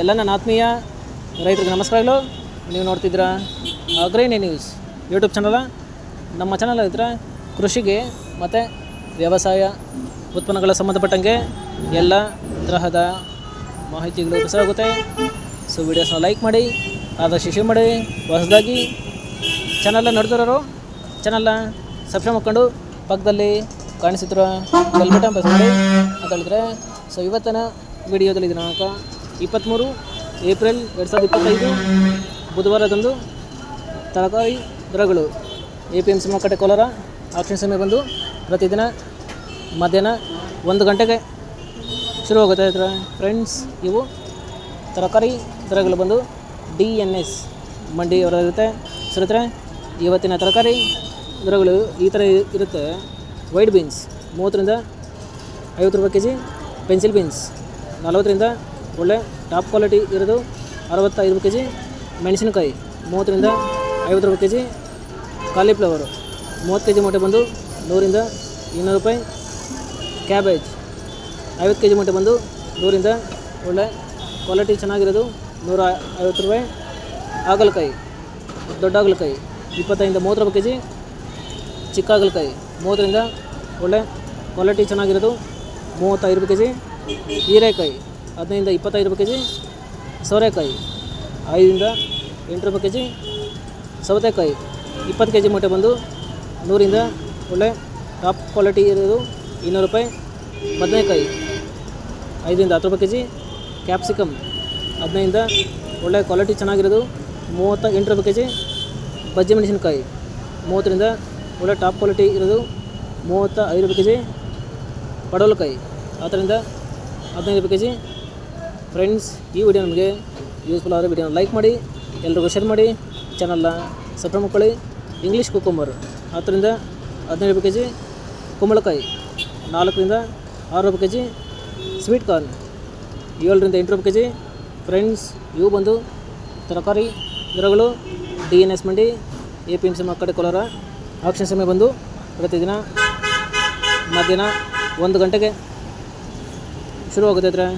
ಎಲ್ಲ ನನ್ನ ಆತ್ಮೀಯ ರೈತರಿಗೆ ನಮಸ್ಕಾರಗಳು. ನೀವು ನೋಡ್ತಿದ್ರ ಅಗ್ರೈನಿ ನ್ಯೂಸ್ ಯೂಟ್ಯೂಬ್ ಚಾನಲ. ನಮ್ಮ ಚಾನಲ್ ಹತ್ರ ಕೃಷಿಗೆ ಮತ್ತು ವ್ಯವಸಾಯ ಉತ್ಪನ್ನಗಳ ಸಂಬಂಧಪಟ್ಟಂಗೆ ಎಲ್ಲ ತರಹದ ಮಾಹಿತಿಗಳು ಪ್ರಸಾರ ಸೊ ವಿಡಿಯೋಸ್ನ ಲೈಕ್ ಮಾಡಿ, ಆದಷ್ಟು ಶೇರ್ ಮಾಡಿ. ಹೊಸದಾಗಿ ಚಾನಲ್ನ ನೋಡ್ತಿರೋರು, ಚಾನಲ್ನ ಸಬ್ಸ್ಕ್ರೈಬ್ ಮಾಡ್ಕೊಂಡು ಪಕ್ಕದಲ್ಲಿ ಕಾಣಿಸುತ್ತಿರೋ ಬೆಲ್ ಬಟನ್ ಪ್ರೆಸ್ ಮಾಡಿ ಅಂತ ಹೇಳಿದ್ರೆ ಸೊ ಇವತ್ತಿನ ವಿಡಿಯೋದಲ್ಲಿ ದಿನಾಂಕ ಇಪ್ಪತ್ತ್ಮೂರು ಏಪ್ರಿಲ್ ಎರಡು ಸಾವಿರದ ಇಪ್ಪತ್ತೈದು ಬುಧವಾರದಂದು ತರಕಾರಿ ದರಗಳು. ಎ ಪಿ ಎಂ ಸಿ ಮಾರುಕಟ್ಟೆ ಕೋಲಾರ ಆಕ್ಷನ್ ಸಮಯ ಬಂದು ಪ್ರತಿದಿನ ಮಧ್ಯಾಹ್ನ ಒಂದು ಗಂಟೆಗೆ ಶುರುವಾಗುತ್ತೆ ಅದರ ಫ್ರೆಂಡ್ಸ್ ಇವು ತರಕಾರಿ ದರಗಳು ಬಂದು ಡಿ ಎನ್ ಎಸ್ ಮಂಡಿಯವರ ಇರುತ್ತೆ ಸರಿದ್ರೆ ಇವತ್ತಿನ ತರಕಾರಿ ದರಗಳು ಈ ಥರ ಇರುತ್ತೆ. ವೈಟ್ ಬೀನ್ಸ್ ಮೂವತ್ತರಿಂದ ಐವತ್ತು ರೂಪಾಯಿ ಕೆ ಜಿ ಪೆನ್ಸಿಲ್ ಬೀನ್ಸ್ ನಲವತ್ತರಿಂದ ಒಳ್ಳೆ ಟಾಪ್ ಕ್ವಾಲಿಟಿ ಇರೋದು ಅರವತ್ತೈದು ಕೆ ಜಿ ಮೆಣಸಿನಕಾಯಿ ಮೂವತ್ತರಿಂದ ಐವತ್ತು ರೂಪಾಯಿ ಕೆ ಜಿ ಕಾಲಿಫ್ಲವರು ಮೂವತ್ತು ಕೆ ಜಿ ಮೊಟ್ಟೆ ಬಂದು ನೂರಿಂದ ಇನ್ನೂರು ರೂಪಾಯಿ. ಕ್ಯಾಬೇಜ್ ಐವತ್ತು ಕೆ ಜಿ ಮೊಟ್ಟೆ ಬಂದು ನೂರಿಂದ ಒಳ್ಳೆ ಕ್ವಾಲಿಟಿ ಚೆನ್ನಾಗಿರೋದು ನೂರ ಐವತ್ತು ರೂಪಾಯಿ. ಹಾಗಲಕಾಯಿ ದೊಡ್ಡ ಹಾಗಲಕಾಯಿ ಇಪ್ಪತ್ತೈದಿಂದ ಮೂವತ್ತು ರೂಪಾಯಿ ಕೆ ಜಿ ಚಿಕ್ಕ ಹಾಗಲಕಾಯಿ ಮೂವತ್ತರಿಂದ ಒಳ್ಳೆ ಕ್ವಾಲಿಟಿ ಚೆನ್ನಾಗಿರೋದು ಮೂವತ್ತೈದು ರೂಪಾಯಿ ಕೆ ಜಿ ಹೀರೆಕಾಯಿ ಹದಿನೈದಿಂದ ಇಪ್ಪತ್ತೈದು ರೂಪಾಯಿ ಕೆ ಜಿ ಸೋರೆಕಾಯಿ, ಐದರಿಂದ ಎಂಟು ರೂಪಾಯಿ ಕೆ ಜಿ ಸೌತೆಕಾಯಿ. ಇಪ್ಪತ್ತು ಕೆ ಜಿ ಮೂಟೆ ಬಂದು ನೂರಿಂದ ಒಳ್ಳೆ ಟಾಪ್ ಕ್ವಾಲಿಟಿ ಇರೋದು ಇನ್ನೂರು ರೂಪಾಯಿ ಬದನೆಕಾಯಿ. ಐದರಿಂದ ಹತ್ತು ರೂಪಾಯಿ ಕೆ ಜಿ ಕ್ಯಾಪ್ಸಿಕಮ್. ಹದಿನೈದಿಂದ ಒಳ್ಳೆ ಕ್ವಾಲಿಟಿ ಚೆನ್ನಾಗಿರೋದು ಮೂವತ್ತ ಎಂಟು ರೂಪಾಯಿ ಕೆ ಜಿ ಬಜ್ಜಿ ಮೆಣಸಿನಕಾಯಿ ಮೂವತ್ತರಿಂದ ಒಳ್ಳೆ ಟಾಪ್ ಕ್ವಾಲಿಟಿ ಇರೋದು ಮೂವತ್ತ ಐದು ರೂಪಾಯಿ ಕೆ ಜಿ ಪಡವಲಕಾಯಿ. ಹತ್ತರಿಂದ ಹದಿನೈದು ರೂಪಾಯಿ ಕೆ ಜಿ ಫ್ರೆಂಡ್ಸ್, ಈ ವಿಡಿಯೋ ನಮಗೆ ಯೂಸ್ಫುಲ್ ಆದರೆ ವಿಡಿಯೋನ ಲೈಕ್ ಮಾಡಿ, ಎಲ್ರಿಗೂ ಶೇರ್ ಮಾಡಿ ಚಾನಲ್ನ ಸಬ್ಸ್ಕ್ರೈಬ್ ಮಾಡ್ಕೊಳ್ಳಿ. ಇಂಗ್ಲೀಷ್ ಕುಕುಂಬರ್ ಹತ್ತರಿಂದ ಹದಿನೈದು ರೂಪಾಯಿ ಕೆ ಜಿ ಕುಂಬಳಕಾಯಿ, ನಾಲ್ಕರಿಂದ ಆರು ರೂಪಾಯಿ ಕೆ ಜಿ ಸ್ವೀಟ್ ಕಾರ್ನ್ ಏಳರಿಂದ ಎಂಟು ರೂಪಾಯಿ ಕೆ ಜಿ ಫ್ರೆಂಡ್ಸ್ ಇವು ಬಂದು ತರಕಾರಿ ಗಿಡಗಳು D N S Mandi A P M C ಮಕ್ಕಳ ಕೋಲಾರ ಆಕ್ಷನ್ ಸಮಯ ಬಂದು ಪ್ರತಿದಿನ ಮಧ್ಯಾಹ್ನ ಒಂದು ಗಂಟೆಗೆ ಶುರುವಾಗುತ್ತೆ